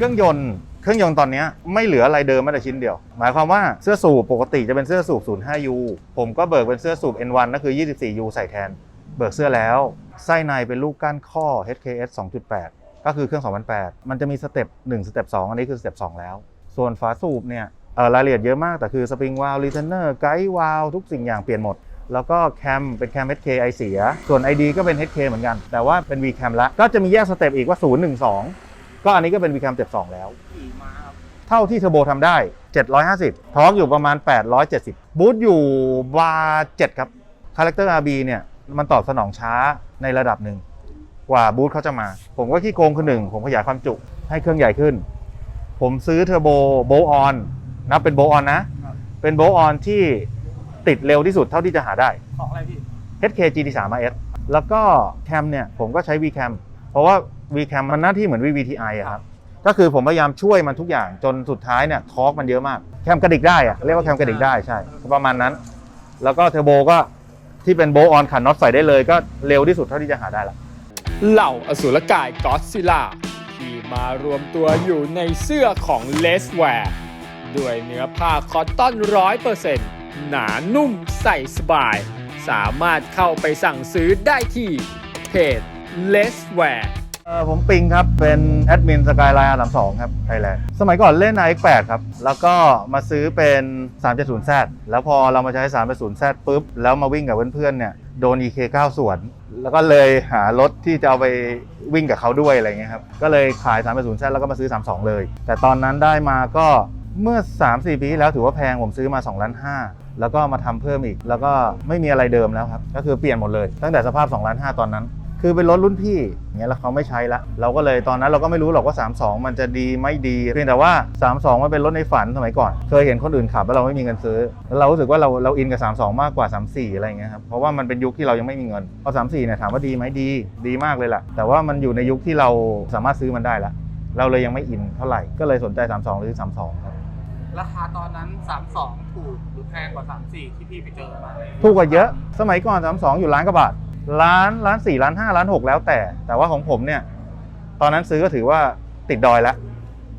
เครื่องยนต์เครื่องยนต์ตอนนี้ไม่เหลืออะไรเดิมแม้แต่ชิ้นเดียว หมายความว่าเสื้อสูบปกติจะเป็นเสื้อสูบ 05U ผมก็เบิกเป็นเสื้อสูบ N1 นั่นคือ 24U ใส่แทน เบิกเสื้อแล้วไส้ในเป็นลูกก้านข้อ HKS 2.8 ก็คือเครื่อง 2008 มันจะมีสเต็ป1สเต็ป2อันนี้คือสเต็ป2แล้ว ส่วนฝาสูบเนี่ยรายละเอียดเยอะมากแต่คือสปริงวาลรีเทนเนอร์ไกด์วาล์ทุกสิ่งอย่างเปลี่ยนหมดแล้วก็แคมเป็นแคม HK ไอเสีย ส่วน ID ก็เป็น HK เหมือนกัน แต่ว่าเป็น V cam ละ ก็จะมีแยกสเต็ปอีกว่า 0 1 2 ก็อันนี้ก็เป็น V cam สเต็ป2แล้วขี่ม้าครับเท่าที่เทอร์โบทำได้ 750 ทอร์กอยู่ประมาณ 870 บูทอยู่วา7ครับ คาแรคเตอร์ RB เนี่ยมันตอบสนองช้าในระดับหนึ่งกว่าบูทเขาจะมา ผมก็ขี้โกงคือหนึ่ง ผมขยายความจุให้เครื่องใหญ่ขึ้น ผมซื้อเทอร์โบโบออนนับเป็นโบออนนะครับเป็นโบออนที่ติดเร็วที่สุดเท่าที่จะหาได้ ของอะไรพี่ HK GT3 RS แล้วก็แคมเนี่ยผมก็ใช้ VCam เพราะว่า VCam มันหน้าที่เหมือน VVTi อะครับก็คือผมพยายามช่วยมันทุกอย่างจนสุดท้ายเนี่ยทอร์กมันเยอะมากแคมกระดิกได้อะเรียกว่าแคมกระดิกได้ใช่ประมาณนั้น แล้วก็เทอร์โบก็ที่เป็นโบออนขันน็อตใส่ได้เลยก็เร็วที่สุดเท่าที่จะหาได้ละเหล่าอสุรกายก็อดซิล่าที่มารวมตัวอยู่ในเสื้อของเลสแวร์ด้วยเนื้อผ้าคอตตอนร้อยเปอร์เซ็นต์หนานุ่มใส่สบาย สามารถเข้าไปสั่งซื้อได้ที่เพจเลสแวร์ ผมปิงครับ เป็นแอดมินสกายไลน์อาร์สองครับไทยแลนด์สมัยก่อนเล่น iX8 ครับ แล้วก็มาซื้อเป็น 370Z แล้วพอเรามาใช้ 370Z ปุ๊บ แล้วมาวิ่งกับเพื่อนๆเนี่ยโดน EK9 สวน แล้วก็เลยหารถที่จะเอาไปวิ่งกับเขาด้วยอะไรเงี้ยครับ ก็เลยขาย 380Z แล้วก็มาซื้อ 32 เลย แต่ตอนนั้นได้มาก็เมื่อ 3-4 ปีที่แล้วถือว่าแพงผมซื้อมา2ล้าน5แล้วก็มาทำเพิ่มอีก แล้วก็ไม่มีอะไรเดิมแล้วครับ ก็คือเปลี่ยนหมดเลย ตั้งแต่สภาพ2ล้าน5ตอนนั้น คือเป็นรถรุ่นพี่อย่างเงี้ยแล้วเขาไม่ใช้ละเราก็เลยตอนนั้นเราก็ไม่รู้หรอกว่า 32 มันจะดีไม่ดีเพียงแต่ว่า 32 มันเป็นรถในฝันสมัยก่อน เคยเห็นคนอื่นขับแล้วเราไม่มีเงินซื้อแล้วเรารู้สึกว่าเราเราอินกับ 32 มากกว่า 34 อะไรอย่างเงี้ยครับเพราะว่ามันเป็นยุคที่เรายังไม่มีเงินพอ34 เนี่ยถามว่าดีไหมดีดีมากเลยแหละแต่ว่ามันอยู่ในยุคที่เราสามารถซื้อมันได้ละเราเลยยังไม่อินเท่าไหร่ก็เลยสนใจ 32 หรือ 32 ครับราคาตอนนั้น 32 ถูกหรือแพงกว่า 34 ที่พี่ไปเจอมาถูกกว่าเยอะ สมัยก่อน 32 อยู่ล้านกว่าบาท ล้านล้านสี่ล้านห้าล้านหกแล้วแต่ แต่ว่าของผมเนี่ย ตอนนั้นซื้อก็ถือว่าติดดอยแล้ว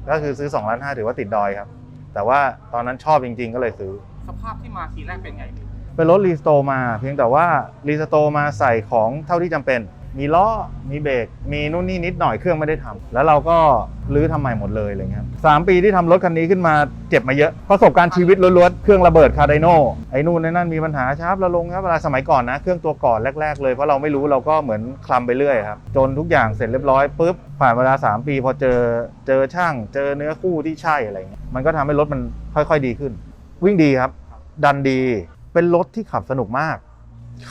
ก็คือซื้อ2ล้านห้าถือว่าติดดอยครับ แต่ว่าตอนนั้นชอบจริง ๆ ก็เลยซื้อ สภาพที่มาทีแรกเป็นไงพี่เป็นรถรีสโตร์มา เพียงแต่ว่ารีสโตร์มาใส่ของเท่าที่จำเป็น มีล้อ มีเบรก มีนู่นนี่นิดหน่อยเครื่องไม่ได้ทำแล้วเราก็รื้อทำใหม่หมดเลยอะไรเงี้ยครับสามปีที่ทำรถคันนี้ขึ้นมาเจ็บมาเยอะ ประสบการณ์ชีวิตล้วนๆ เครื่องระเบิดคาร์ไดโนไอ้นู่นไอ้นั่นมีปัญหาชาร์ประลงครับเวลาสมัยก่อนนะ เครื่องตัวก่อนแรก ๆ เลยเพราะเราไม่รู้เราก็เหมือนคลำไปเรื่อยครับ จนทุกอย่างเสร็จเรียบร้อยปุ๊บผ่านเวลา 3 ปีพอเจอเจอช่าง เจอเนื้อคู่ที่ใช่อะไรเงี้ยมันก็ทำให้รถมันค่อย ๆ ดีขึ้น วิ่งดีครับ ดันดีเป็นรถที่ขับสนุกมาก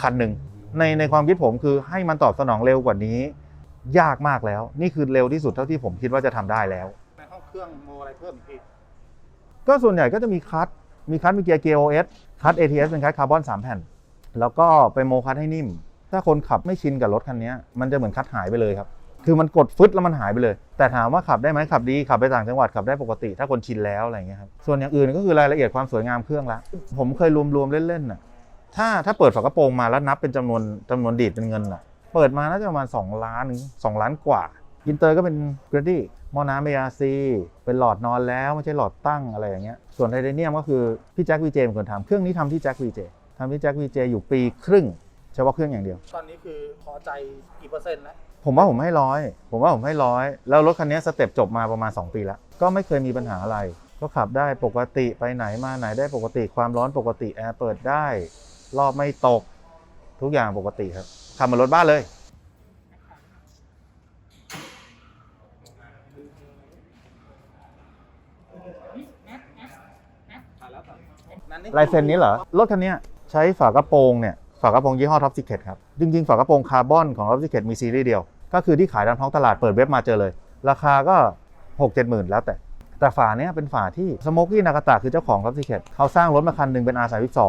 คันหนึ่ง ในในความคิดผมคือให้มันตอบสนองเร็วกว่านี้ ยากมากแล้ว นี่คือเร็วที่สุดเท่าที่ผมคิดว่าจะทำได้แล้วในห้องเครื่องโมอะไรเพิ่มอีกพี่ก็ส่วนใหญ่ก็จะมีคัทมีคัทมีเกียร์ KOS คัท ATS เป็นคัทคาร์บอน3แผ่น แล้วก็ไปโมคัทให้นิ่ม ถ้าคนขับไม่ชินกับรถคันนี้มันจะเหมือนคัทหายไปเลยครับคือมันกดฟึดแล้วมันหายไปเลย แต่ถามว่าขับได้ไหมขับดีขับไปต่างจังหวัดขับได้ปกติ ถ้าคนชินแล้วอะไรอย่างเงี้ยครับส่วนอย่างอื่นก็คือรายละเอียดความสวยงามเครื่องละผมเคยรวมๆเล่นๆน่ะ ถ้าถ้าเปิดฝากระโปรงมาแล้วนับเป็นจำนวนจำนวนดีดเป็นเงินน่ะ เปิดมาน่าจะประมาณ 2 ล้านถึง2ล้านกว่า อินเตอร์ก็เป็นเกรดดี้หมอน้ำเบอาซีเป็นหลอดนอนแล้วไม่ใช่หลอดตั้งอะไรอย่างเงี้ย ส่วนไทเทเนียมก็คือพี่แจ็ควีเจเป็นคนทำเครื่องนี้ทำที่แจ็ควีเจทำที่แจ็ควีเจอยู่ปีครึ่งเฉพาะเครื่องอย่างเดียว ตอนนี้คือพอใจกี่เปอร์เซ็นต์แล้วผมว่าผมให้ร้อยผมว่าผมให้ร้อยแล้วรถคันนี้สเต็ปจบมาประมาณ 2 ปีแล้ว ก็ไม่เคยมีปัญหาอะไร ก็ขับได้ปกติไปไหนมาไหนได้ปกติความร้อนปกติแอร์เปิดได้ รอบไม่ตก ทุกอย่างปกติครับขับมือนรถบ้านเลย ลายเซ็นนี้เหรอ รถคันนี้ใช้ฝากระโปรงเนี่ย ฝากระโปรงยี่ห้อท็อปซิเคตครับ จริงๆ ฝากระโปรงคาร์บอนของท็อปซิเคตมีซีรีส์เดียว ก็คือที่ขายตามท้องตลาดเปิดเว็บมาเจอเลย ราคาก็ 6 7หมื่นแล้วแต่ แต่ฝาเนี้ยเป็นฝาที่สโมกี้นากาตะคือเจ้าของท็อปซิเคตเขาสร้างรถมาคันหนึ่งเป็น R32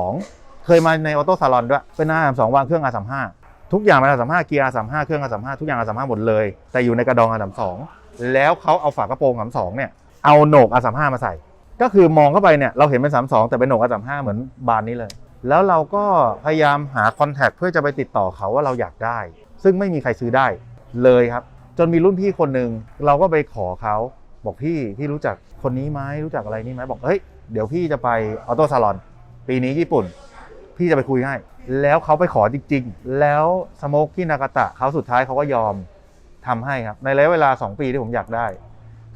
เคยมาในออโต้ซาลอนด้วย เป็น R32 วางเครื่อง R35 ทุกอย่างเป็น R35 เกียร์ R35 เครื่อง R35 ทุกอย่าง R35 หมดเลย แต่อยู่ในกระดอง R32 แล้วเขาเอาฝากระโปรง32เนี่ยเอาโหนก R35 มห้ามาใส่ ก็คือมองเข้าไปเนี่ยเราเห็นเป็น32แต่เป็นโหนก R35 เหมือนบานนี้เลย แล้วเราก็พยายามหาคอนแทคเพื่อจะไปติดต่อเขาว่าเราอยากได้ ซึ่งไม่มีใครซื้อได้เลยครับ จนมีรุ่นพี่คนหนึ่งเราก็ไปขอเขาบอกพี่พี่รู้จักคนนี้ไหมรู้จักอะไรนี่ไหมบอกเฮ้ยเดี๋ยวพี่จะไปออโต้ซาลอนปีนี้ญี่ปุ่น พี่จะไปคุยให้ แล้วเขาไปขอจริง ๆ แล้วสโมกที่นากาตะเขาสุดท้ายเขาก็ยอมทำให้ครับ ในระยะเวลา 2 ปีที่ผมอยากได้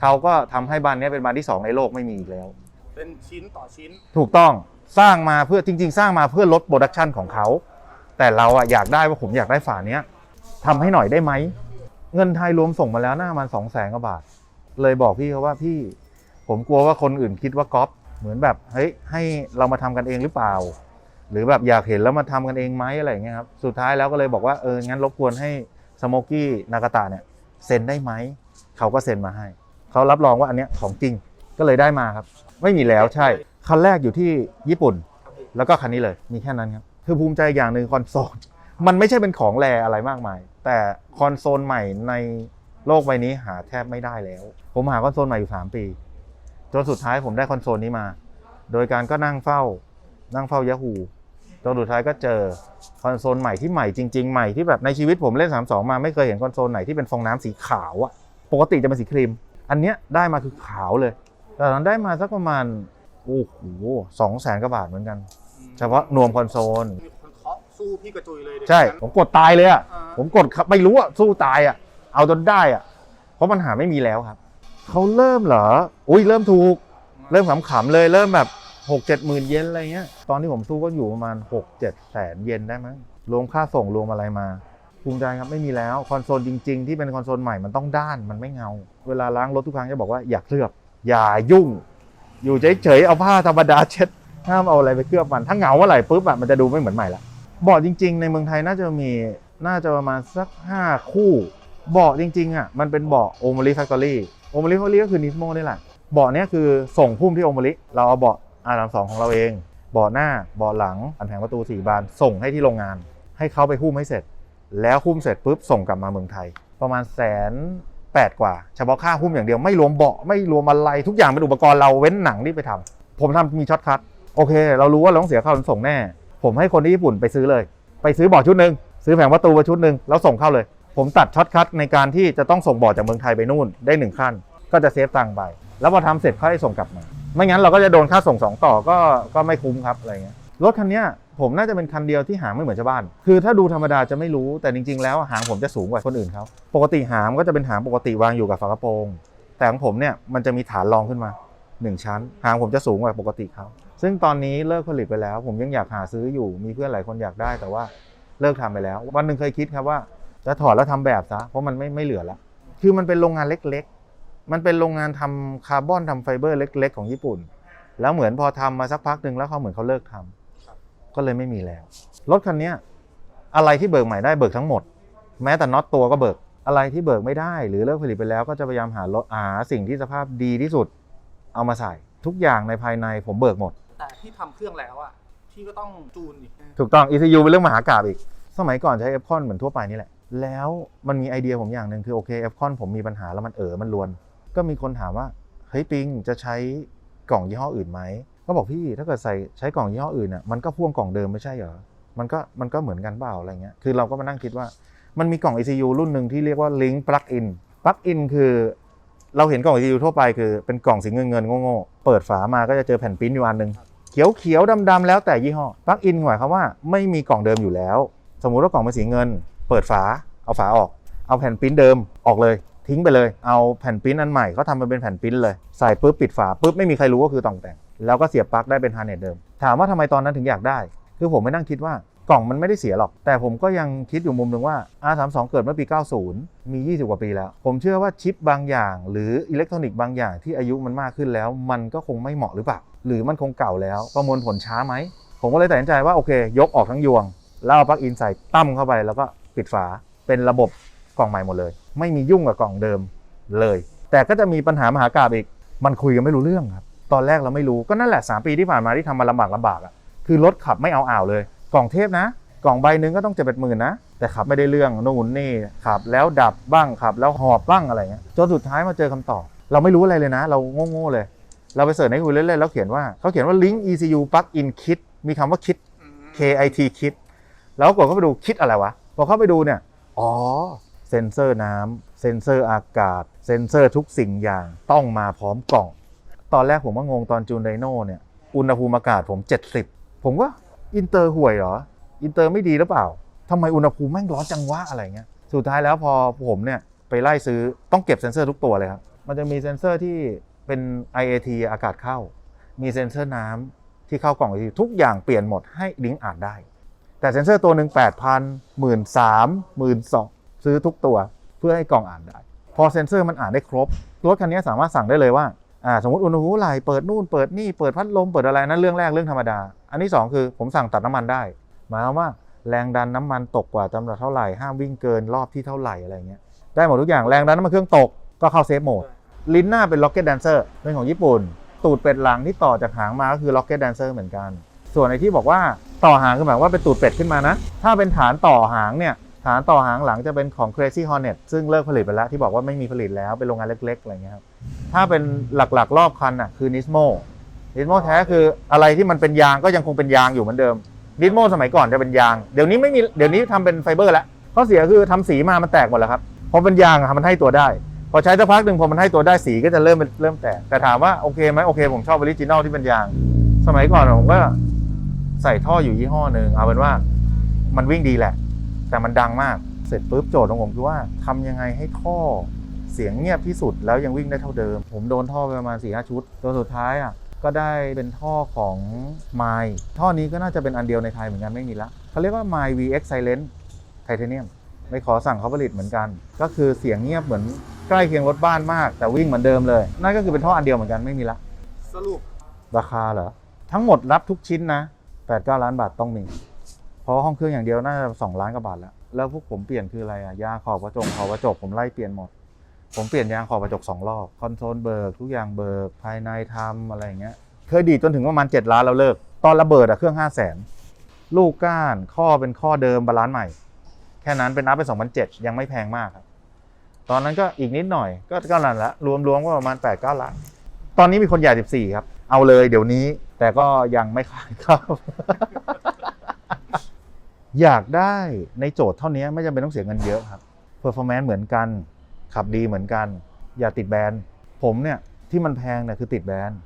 เขาก็ทำให้บ้านนี้เป็นบ้านที่ 2 ในโลกไม่มีอีกแล้ว เป็นชิ้นต่อชิ้น ถูกต้องสร้างมาเพื่อจริง ๆ สร้างมาเพื่อลดโปรดักชันของเขา แต่เราอะอยากได้ว่าผมอยากได้ฝาเนี้ยทำให้หน่อยได้ไหม เงินไทยรวมส่งมาแล้วน่ามันสองแสนกว่าบาท เลยบอกพี่เขาว่าพี่ผมกลัวว่าคนอื่นคิดว่าก๊อปเหมือนแบบเฮ้ยให้เรามาทำกันเองหรือเปล่า หรือแบบอยากเห็นแล้วมาทำกันเองไหมอะไรเงี้ยครับสุดท้ายแล้วก็เลยบอกว่าเอองั้นรบกวนให้สโมกี้นากาตะเนี่ยเซ็นได้ไหมเขาก็เซ็นมาให้เขารับรองว่าอันเนี้ยของจริงก็เลยได้มาครับ ไม่มีแล้วใช่คันแรกอยู่ที่ญี่ปุ่น แล้วก็คันนี้เลยมีแค่นั้นครับคือภูมิใจอย่างหนึ่งคอนโซลมันไม่ใช่เป็นของแรอะไรมากมาย แต่คอนโซลใหม่ในโลกใบนี้หาแทบไม่ได้แล้ว ผมหาคอนโซลใหม่อยู่ 3 ปี จนสุดท้ายผมได้คอนโซลนี้มา โดยการก็นั่งเฝ้า นั่งเฝ้ายาฮู จนสุดท้ายก็เจอคอนโซลใหม่ที่ใหม่จริง ๆ ใหม่ที่แบบในชีวิตผมเล่น 32 มาไม่เคยเห็นคอนโซลไหนที่เป็นฟองน้ำสีขาวอะปกติจะเป็นสีครีม อันเนี้ยได้มาคือขาวเลยแต่ตอนนั้นได้มาสักประมาณโอ้โหสองแสนกว่าบาทเหมือนกัน เฉพาะนวมคอนโซลมีคนเคาะสู้พี่กระจุยเลยดิใช่ ผมกดตายเลยอะอ่าผมกดครับไม่รู้อะสู้ตายอะเอาจนได้อะเพราะมันหาไม่มีแล้วครับเขาเริ่มเหรออุ้ยเริ่มถูก เริ่มขำๆเลยเริ่มแบบ หกเจ็ดหมื่นเยนอะไรเงี้ย ตอนที่ผมสู้ก็อยู่ประมาณหกเจ็ดแสนเยนได้มั้งรวมค่าส่งรวมอะไรมา ภูมิใจครับไม่มีแล้วคอนโซลจริง ๆ ที่เป็นคอนโซลใหม่มันต้องด้านมันไม่เงา เวลาล้างรถทุกครั้งจะบอกว่าอย่าเคลือบ อย่ายุ่ง อยู่เฉยๆเอาผ้าธรรมดาเช็ดห้ามเอาอะไรไปเคลือบมัน ถ้าเงาเมื่อไหร่ปุ๊บอะมันจะดูไม่เหมือนใหม่ละเบาะจริง ๆ ในเมืองไทยน่าจะมีน่าจะประมาณสัก 5 คู่เบาะจริงๆอะมันเป็นเบาะโอม r i แฟคทอรี่โอม r i แฟคทอรี่ก็คือนิสโมนี่แหละเบาะเนี้ยคือส่งพุ่มที่โอม r i เราเอาเบาะ อาร์สองของเราเองเบาะหน้าเบาะหลังอันแผงประตู4บานส่งให้ที่โรงงาน ให้เขาไปหุ้มให้เสร็จ แล้วหุ้มเสร็จปุ๊บส่งกลับมาเมืองไทย ประมาณแสนแปดกว่าเฉพาะค่าหุ้มอย่างเดียวไม่รวมเบาะไม่รวมอะไรทุกอย่างเป็นอุปกรณ์เราเว้นหนังที่ไปทำผมทำมีช็อตคัทโอเค เรารู้ว่าเราต้องเสียค่าขนส่งแน่ ผมให้คนที่ญี่ปุ่นไปซื้อเลย ไปซื้อบาะชุดหนึ่งซื้อแผงประตูไปชุดหนึ่งแล้วส่งเข้าเลย ผมตัดช็อตคัทในการที่จะต้องส่งเบาะจากเมืองไทยไปนู่นได้หนึ่งขั้น ก็จะเซฟตังค์ไป แล้วพอทำเสร็จค่อยส่งกลับมา ไม่งั้นเราก็จะโดนค่าส่งสองต่อก็ก็ไม่คุ้มครับอะไรเงี้ยรถคันเนี้ยผมน่าจะเป็นคันเดียวที่หางไม่เหมือนชาวบ้าน คือถ้าดูธรรมดาจะไม่รู้แต่จริง ๆ แล้วหางผมจะสูงกว่าคนอื่นเขาปกติหางก็จะเป็นหางปกติวางอยู่กับฝากระโปรง แต่ของผมเนี่ยมันจะมีฐานรองขึ้นมาหนึ่งชั้น หางผมจะสูงกว่าปกติเขาซึ่งตอนนี้เลิกผลิตไปแล้ว ผมยังอยากหาซื้ออยู่มีเพื่อนหลายคนอยากได้แต่ว่าเลิกทำไปแล้ว วันหนึ่งเคยคิดครับว่าจะถอดแล้วทำแบบซะเพราะมันไม่ไม่เหลือแล้วคือมันเป็นโรงงานเล็ก มันเป็นโรงงานทำคาร์บอนทำไฟเบอร์เล็ก ๆ ของญี่ปุ่น แล้วเหมือนพอทำมาสักพักหนึ่งแล้วเขาเหมือนเขาเลิกทำก็เลยไม่มีแล้ว รถคันเนี้ยอะไรที่เบิกใหม่ได้เบิกทั้งหมด แม้แต่น็อตตัวก็เบิกอะไรที่เบิกไม่ได้ หรือเลิกผลิตไปแล้วก็จะพยายามหารถหาสิ่งที่สภาพดีที่สุด เอามาใส่ทุกอย่างในภายในผมเบิกหมด แต่ที่ทำเครื่องแล้วอะพี่ก็ต้องจูนอีกถูกต้อง ECU เป็นเรื่องมหากาบอีก สมัยก่อนใช้ f c o n เหมือนทั่วไปนี่แหละแล้วมันมีไอเดียผมอย่างหนึ่งคือโอเค f c o n ผมมีปัญหาแล้วมันเออมันรวน ก็มีคนถามว่าเฮ้ยปิงจะใช้กล่องยี่ห้ออื่นไหมก็บอกพี่ถ้าเกิดใส่ใช้กล่องยี่ห้ออื่นอะมันก็พ่วงกล่องเดิมไม่ใช่เหรอมันก็มันก็เหมือนกันเปล่าอะไรเงี้ยคือเราก็มานั่งคิดว่ามันมีกล่อง ECU รุ่นหนึ่งที่เรียกว่า Link Plug In Plug In คือ เราเห็นกล่อง ECU ทั่วไปคือเป็นกล่องสีเงินเงินโง่ๆเปิดฝามาก็จะเจอแผ่นปิ้นอยู่อันหนึ่งเขียวเขียวดำดำๆแล้วแต่ยี่ห้อปลั๊กอินหมายความว่าไม่มีกล่องเดิมอยู่แล้ว สมมุติว่ากล่องเป็นสีเงิน เปิดฝาเอาฝาออก เอาแผ่นปิ้นเดิมออกเลย ทิ้งไปเลย เอาแผ่นปิ้นอันใหม่เขาทำมาเป็นแผ่นปิ้นเลย ใส่ปุ๊บปิดฝาปุ๊บไม่มีใครรู้ว่าคือต่องแต่ง แล้วก็เสียบปลั๊กได้เป็นฮาร์เนตเดิม ถามว่าทำไมตอนนั้นถึงอยากได้ คือผมไม่นั่งคิดว่ากล่องมันไม่ได้เสียหรอก แต่ผมก็ยังคิดอยู่มุมหนึ่งว่า R32 เกิดเมื่อปี 90 มี 20 กว่าปีแล้ว ผมเชื่อว่าชิปบางอย่าง หรืออิเล็กทรอนิกส์บางอย่างที่อายุมันมากขึ้นแล้ว มันก็คงไม่เหมาะหรือเปล่า หรือมันคงเก่าแล้วประมวลผลช้าไหม ผมก็เลยตัดสินใจว่าโอเค ยกออกทั้งยวง แล้วเอาปลั๊กอินใส่ตั้มเข้าไปแล้วก็ปิดฝาเป็นระบบ กล่องใหม่หมดเลย ไม่มียุ่งกับกล่องเดิมเลย แต่ก็จะมีปัญหามหากาบอีก มันคุยกันไม่รู้เรื่องครับ ตอนแรกเราไม่รู้ก็นั่นแหละ 3 ปีที่ผ่านมาที่ทำมาลำบากลำบากอะคือรถขับไม่เอาอ่าวเลย กล่องเทพนะ กล่องใบหนึ่งก็ต้องเจ็ดแปดหมื่นนะ แต่ขับไม่ได้เรื่องนู่นนี่ขับ แล้วดับบ้างขับ แล้วหอบบ้างอะไรเงี้ยจนสุดท้ายมาเจอคำตอบ เราไม่รู้อะไรเลยนะ เราโง่ๆเลย เราไปเสิร์ชในคุยเล่นๆแล้วเขียนว่าเขาเขียนว่า link ECU plug in kit มีคำว่า kit อืม KIT kit แล้วกดเข้าไปดูคิดอะไรวะพอเข้าไปดูเนี่ย อ๋อ เซ็นเซอร์น้ำเซ็นเซอร์อากาศ เซ็นเซอร์ทุกสิ่งอย่างต้องมาพร้อมกล่อง ตอนแรกผมก็งงตอนจูนไดโน่เนี่ยอุณหภูมิอากาศผม 70 ผมว่าอินเตอร์ห่วยเหรอ อินเตอร์ไม่ดีหรือเปล่าทำไมอุณหภูมิแม่งร้อนจังวะอะไรเงี้ยสุดท้ายแล้วพอผมเนี่ยไปไล่ซื้อต้องเก็บเซ็นเซอร์ทุกตัวเลยครับมันจะมีเซ็นเซอร์ที่เป็น IAT อากาศเข้า มีเซ็นเซอร์น้ำที่เข้ากล่อง IAT ทุกอย่างเปลี่ยนหมดให้ลิงก์อ่านได้ แต่เซ็นเซอร์ตัวหนึ่ง8 0 0 0 1 3 0 0 0 1 2 ซื้อทุกตัวเพื่อให้กล่องอ่านได้ พอเซ็นเซอร์มันอ่านได้ครบ รถคันนี้สามารถสั่งได้เลยว่าอ่าสมมติอุณหภูมิไหลเปิดนู่นเปิดนี่เปิดพัดลมเปิดอะไรนั่นเรื่องแรกเรื่องธรรมดา อันที่สองคือผมสั่งตัดน้ำมันได้หมายความว่าแรงดันน้ำมันตกกว่าตำหนักเท่าไหร่ห้ามวิ่งเกินรอบที่เท่าไหร่อะไรเงี้ยได้หมดทุกอย่างแรงดันน้ำมันเครื่องตกก็เข้าเซฟโหมดลิ้นหน้าเป็น Rocket Dancer เป็นของญี่ปุ่น ตูดเป็ดหลังที่ต่อจากหางมาก็คือ Rocket Dancer เหมือนกัน ส่วนไอที่บอกว่าต่อหางคือหมายว่าเป็นตูดเป็ดขึ้นมานะ ถ้าเป็นฐานต่อหางเนี่ย ฐานต่อหางหลังจะเป็นของ Crazy Hornet ซึ่งเลิกผลิตไปแล้วที่บอกว่าไม่มีผลิตแล้วเป็นโรงงานเล็กๆอะไรเงี้ยครับถ้าเป็นหลักๆ รอบคันอะคือ Nismo Nismo แท้คืออะไรที่มันเป็นยางก็ยังคงเป็นยางอยู่เหมือนเดิม Nismo สมัยก่อนจะเป็นยาง เดี๋ยวนี้ไม่มีเดี๋ยวนี้ทำเป็นไฟเบอร์แล้วข้อเสียคือทำสีมามันแตกหมดแล้วครับพอเป็นยางอะมันให้ตัวได้ พอใช้สักพักหนึ่งพอมันให้ตัวได้สีก็จะเริ่มเป็นเริ่มแตกแต่ถามว่าโอเคไหมโอเค ผมชอบออริจินอลที่เป็นยาง สมัยก่อนผมก็ใส่ท่ออยู่ยี่ห้อหนึ่งเอาเป็นว่ามันวิ่งดีแหละ แต่มันดังมากเสร็จปุ๊บโจทย์ของผมคือว่าทำยังไงให้ท่อเสียงเงียบที่สุดแล้วยังวิ่งได้เท่าเดิม ผมโดนท่อไปประมาณ4ีหชุดจนสุดท้ายอะก็ได้เป็นท่อของไมล์ท่อนี้ก็น่าจะเป็นอันเดียวในไทยเหมือนกันไม่มีละเขาเรียกว่า m i VX Silent Titanium ไม่ขอสั่งเขาผลิตเหมือนกัน ก็คือเสียงเงียบเหมือนใกล้เคียงรถบ้านมาก แต่วิ่งเหมือนเดิมเลย นั่นก็คือเป็นท่ออันเดียวเหมือนกันไม่มีละสรุปราคาเหรอทั้งหมดรับทุกชิ้นนะ8 9ล้านบาทต้องมี เพราะห้องเครื่องอย่างเดียวน่าจะ2ล้านกว่าบาทแล้ว แล้วพวกผมเปลี่ยนคืออะไรอะยางขอบกระจกขอบกระจกผมไล่เปลี่ยนหมด ผมเปลี่ยนยางขอบกระจกสองรอบ คอนโซลเบิกทุกอย่างเบิกภายในทำอะไรอย่างเงี้ย เคยดีดจนถึงประมาณ7ล้านแล้วเลิก ตอนระเบิดอะเครื่อง5 0 0แสนลูกก้านข้อเป็นข้อเดิมบาลานซ์ใหม่ แค่นั้นเป็นอัพเป็น2007 ยังไม่แพงมากครับ ตอนนั้นก็อีกนิดหน่อยก็ก็นั่นละรวมๆก็ประมาณ8 9ล้าน ตอนนี้มีคนใหญ่14ครับ เอาเลยเดี๋ยวนี้แต่ก็ยังไม่ขายครับ อยากได้ในโจทย์เท่านี้ไม่จำเป็นต้องเสียเงินเยอะครับเพอร์ฟอร์แมนซ์เหมือนกันขับดีเหมือนกัน อย่าติดแบรนด์ผมเนี่ยที่มันแพงเนี่ยคือติดแบรนด์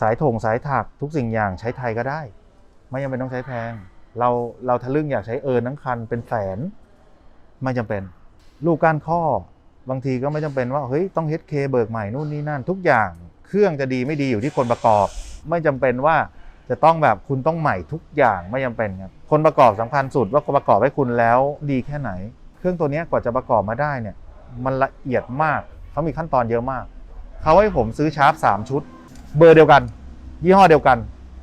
สายถงสายถักทุกสิ่งอย่างใช้ไทยก็ได้ ไม่จำเป็นต้องใช้แพง เราเราทะลึ่งอยากใช้เอิร์นทั้งคันเป็นแสน ไม่จำเป็น ลูกก้านข้อบางทีก็ไม่จำเป็นว่าเฮ้ยต้อง HK เบิกใหม่นู่นนี่นั่นทุกอย่างเครื่องจะดีไม่ดีอยู่ที่คนประกอบ ไม่จำเป็นว่าจะต้องแบบคุณต้องใหม่ทุกอย่างไม่จำเป็นครับ คนประกอบสำคัญสุดว่าประกอบให้คุณแล้วดีแค่ไหน เครื่องตัวนี้กว่าจะประกอบมาได้เนี่ย มันละเอียดมากเขามีขั้นตอนเยอะมากเขาให้ผมซื้อชาร์ปสามชุด เบอร์เดียวกัน ยี่ห้อเดียวกัน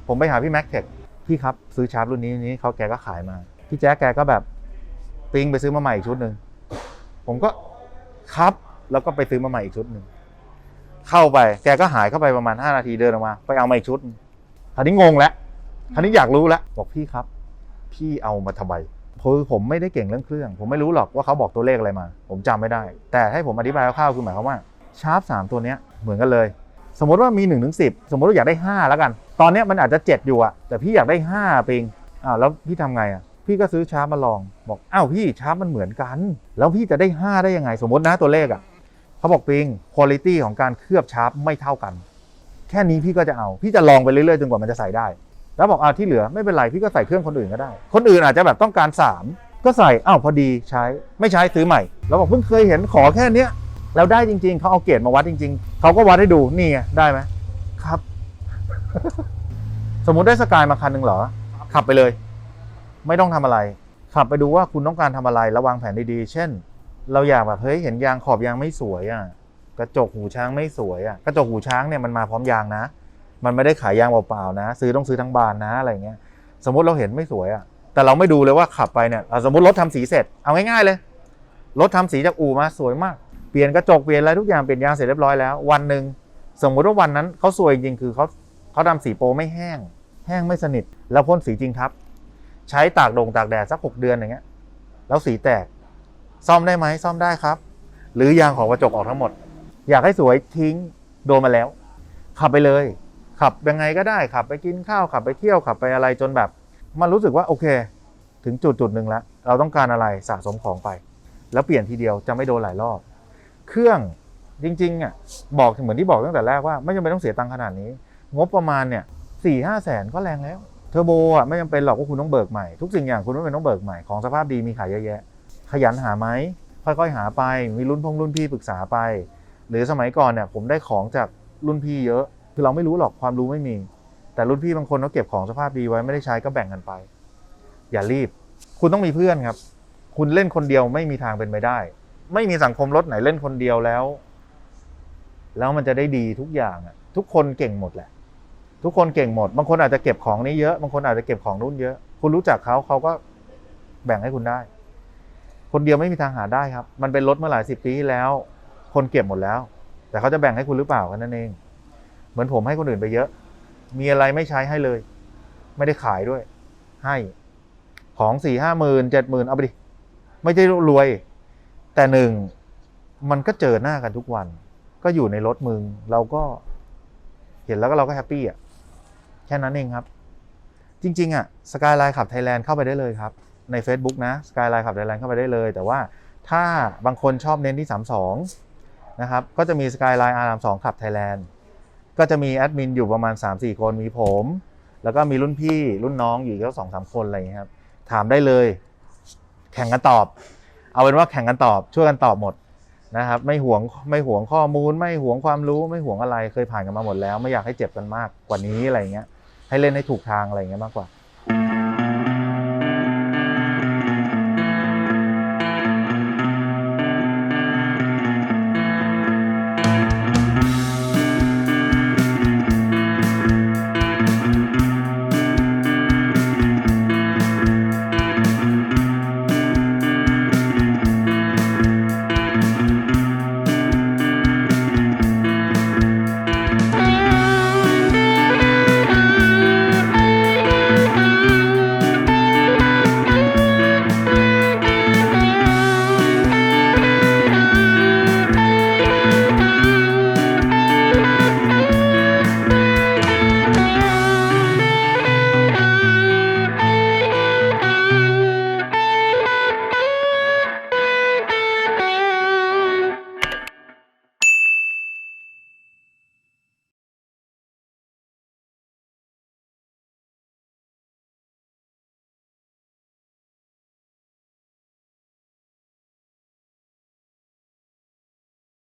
ผมไปหาพี่แม็กเทคพี่ครับซื้อชาร์ปรุ่นนี้นี้เขาแกก็ขายมา พี่แจ๊คแกก็แบบปิ้งไปซื้อมาใหม่อีกชุดหนึ่งผมก็ครับแล้วก็ไปซื้อมาใหม่อีกชุดหนึ่งเข้าไปแกก็หายเข้าไปประมาณ 5 นาทีเดินออกมา ไปเอามาอีกชุด คราวนี้งงแล้วคราวนี้อยากรู้แล้วบอกพี่ครับ พี่เอามาทำไมคือผมไม่ได้เก่งเรื่องเครื่อง ผมไม่รู้หรอกว่าเขาบอกตัวเลขอะไรมา ผมจำไม่ได้ แต่ให้ผมอธิบายคร่าวๆคือหมายความว่าชาร์ปสามตัวเนี้ยเหมือนกันเลย สมมติว่ามี1นถึงสิสมมติว่าอยากได้ 5 แล้วกัน ตอนนี้มันอาจจะ 7 อยู่อะแต่พี่อยากได้5ปิงอ้าวแล้วพี่ทำไงอะพี่ก็ซื้อชาร์ปมาลอง บอกอ้าวพี่ชาร์ปมันเหมือนกัน แล้วพี่จะได้ 5 ได้ยังไง สมมตินะตัวเลขอะเขาบอกปิงคุณภาพของการเคลือบชาร์ปไม่เท่ากัน แค่นี้พี่ก็จะเอา พี่จะลองไปเรื่อยๆจนกว่ามันจะใส่ได้ แล้วบอกอาที่เหลือไม่เป็นไรพี่ก็ใส่เครื่องคนอื่นก็ได้ คนอื่นอาจจะแบบต้องการ 3 ก็ใส่อ้าวพอดีใช้ไม่ใช้ซื้อใหม่ แล้วบอกเพิ่งเคยเห็นขอแค่เนี้ยแล้วได้จริง ๆเขาเอาเกรดมาวัดจริง ๆเขาก็วัดให้ดูนี่ไงได้ไหมครับ สมมุติได้สกายมาคันหนึ่งเหรอ ขับไปเลย ไม่ต้องทำอะไร ขับไปดูว่าคุณต้องการทำอะไรระวางแผนดีๆ เช่น เราอยากแบบเฮ้ยเห็นยางขอบยางไม่สวยอะกระจกหูช้างไม่สวยอะกระจกหูช้างเนี่ยมันมาพร้อมยางนะ มันไม่ได้ขายยางเปล่าๆนะ ซื้อต้องซื้อทั้งบานนะอะไรเงี้ย สมมติเราเห็นไม่สวยอะแต่เราไม่ดูเลยว่าขับไปเนี่ยสมมติรถทำสีเสร็จเอาง่ายๆเลยรถทำสีจากอู่มาสวยมากเปลี่ยนกระจกเปลี่ยนอะไรทุกอย่างเปลี่ยนยางเสร็จเรียบร้อยแล้ว วันหนึ่งสมมติว่าวันนั้นเขาสวยจริงคือเขาเขาทำสีโปรไม่แห้ง แห้งไม่สนิท แล้วพ่นสีจริงทับ ใช้ตากดงตากแดดสักหกเดือนอย่างเงี้ย แล้วสีแตก ซ่อมได้ไหมซ่อมได้ครับ หรือยางของกระจกออกทั้งหมด อยากให้สวยทิ้งโดนมาแล้ว ขับไปเลย ขับยังไงก็ได้ขับไปกินข้าวขับไปเที่ยวขับไปอะไรจนแบบ มันรู้สึกว่าโอเค ถึงจุดจุดหนึ่งแล้ว เราต้องการอะไรสะสมของไป แล้วเปลี่ยนทีเดียวจะไม่โดนหลายรอบ เครื่องจริงๆอะบอกเหมือนที่บอกตั้งแต่แรกว่า ไม่จำเป็นต้องเสียตังค์ขนาดนี้ งบประมาณเนี่ยสี่ห้าแสนก็แรงแล้วเทอร์โบอะไม่จำเป็นหรอกว่าคุณต้องเบิกใหม่ทุกสิ่งอย่างคุณไม่เป็นต้องเบิกใหม่ของสภาพดีมีขายเยอะแยะ ขยันหาไหมค่อยๆหาไปมีรุ่นพงรุ่นพี่ปรึกษาไป หรือสมัยก่อนเนี่ยผมได้ของจากรุ่นพี่เยอะ คือเราไม่รู้หรอกความรู้ไม่มี แต่รุ่นพี่บางคนเขาเก็บของสภาพดีไว้ไม่ได้ใช้ก็แบ่งกันไป อย่ารีบ คุณต้องมีเพื่อนครับ คุณเล่นคนเดียวไม่มีทางเป็นไปได้ ไม่มีสังคมรถไหนเล่นคนเดียวแล้ว แล้วมันจะได้ดีทุกอย่างอะทุกคนเก่งหมดแหละ ทุกคนเก่งหมด บางคนอาจจะเก็บของนี้เยอะบางคนอาจจะเก็บของนู่นเยอะ คุณรู้จักเขาเขาก็แบ่งให้คุณได้ คนเดียวไม่มีทางหาได้ครับ มันเป็นรถเมื่อหลายสิบปีแล้ว คนเก็บหมดแล้ว แต่เขาจะแบ่งให้คุณหรือเปล่ากันนั่นเอง เหมือนผมให้คนอื่นไปเยอะ มีอะไรไม่ใช้ให้เลย ไม่ได้ขายด้วย ให้ของสี่ห้าหมื่นเจ็ดหมื่นเอาไปดิ ไม่ได้รวย แต่หนึ่งมันก็เจอหน้ากันทุกวัน ก็อยู่ในรถมึง เราก็เห็นแล้วก็เราก็แฮปปี้อะแค่นั้นเองครับ จริง ๆ อะสกายไลน์ขับไทยแลนด์เข้าไปได้เลยครับ ใน Facebook นะสกายไลน์ขับไทยแลนด์เข้าไปได้เลย แต่ว่าถ้าบางคนชอบเน้นที่ 32 นะครับ ก็จะมีสกายไลน์ R32 ขับไทยแลนด์ ก็จะมีแอดมินอยู่ประมาณ 3-4 คนมีผม แล้วก็มีรุ่นพี่รุ่นน้องอยู่อีก็สองสามคนอะไรอย่างนี้ครับ ถามได้เลย แข่งกันตอบ เอาเป็นว่าแข่งกันตอบ ช่วยกันตอบหมดนะครับ ไม่หวงไม่หวงข้อมูล ไม่หวงความรู้ไม่หวงอะไรเคยผ่านกันมาหมดแล้ว ไม่อยากให้เจ็บกันมากกว่านี้อะไรเงี้ยให้เล่นให้ถูกทางอะไรเงี้ยมากกว่า